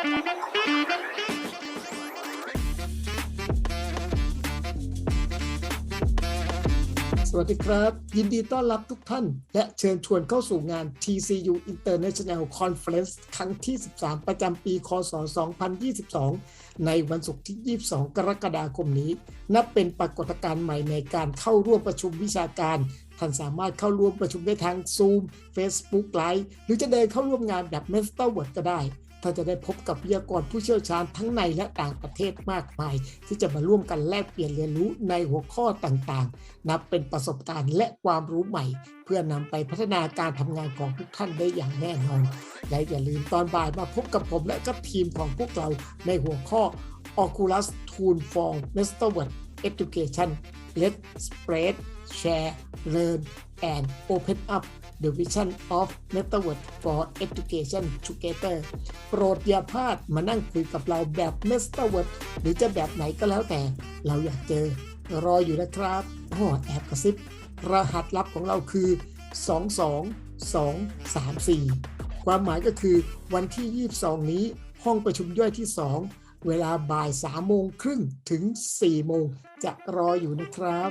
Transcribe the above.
Thank you. สวัสดีครับ ยินดีต้อนรับทุกท่าน และเชิญชวนเข้าสู่งาน TCU International Conference ครั้งที่ 13 ประจำปีคศ 2022 ในวันศุกร์ที่ 22 กรกฎาคมนี้ นับเป็นปรากฏการณ์ใหม่ในการเข้าร่วมประชุมวิชาการ ท่านสามารถเข้าร่วมประชุมได้ทาง Zoom Facebook Live หรือจะเดินเข้าร่วมงานแบบ m e s t e r w o r d ก็ได้ ท่านจะได้พบกับวิทยากรผู้เชี่ยวชาญทั้งในและต่างประเทศมากมาย ที่จะมาร่วมกันแลกเปลี่ยนเรียนรู้ในหัวข้อต่างๆ นับเป็นประสบการณ์และความรู้ใหม่ เพื่อนำไปพัฒนาการทำงานของทุกท่านได้อย่างแน่นอน และอย่าลืมตอนบ่ายมาพบกับผมและกับทีมของพวกเราในหัวข้อ Oculus Tool for Masterword Education Let's Spread Share Learn and Open Up the Vision of Metaverse for Education Together โปรดอย่าพลาดมานั่งคุยกับเราแบบ Metaverse หรือจะแบบไหนก็แล้วแต่ เราอยากเจอ รออยู่นะครับอ๋อแอบกระซิบ รหัสลับของเราคือ 22234 ความหมายก็คือวันที่ 22 นี้ห้องประชุมย่อยที่ 2 เวลาบ่ายสามโมงครึ่งถึง4โมงจะรออยู่นะครับ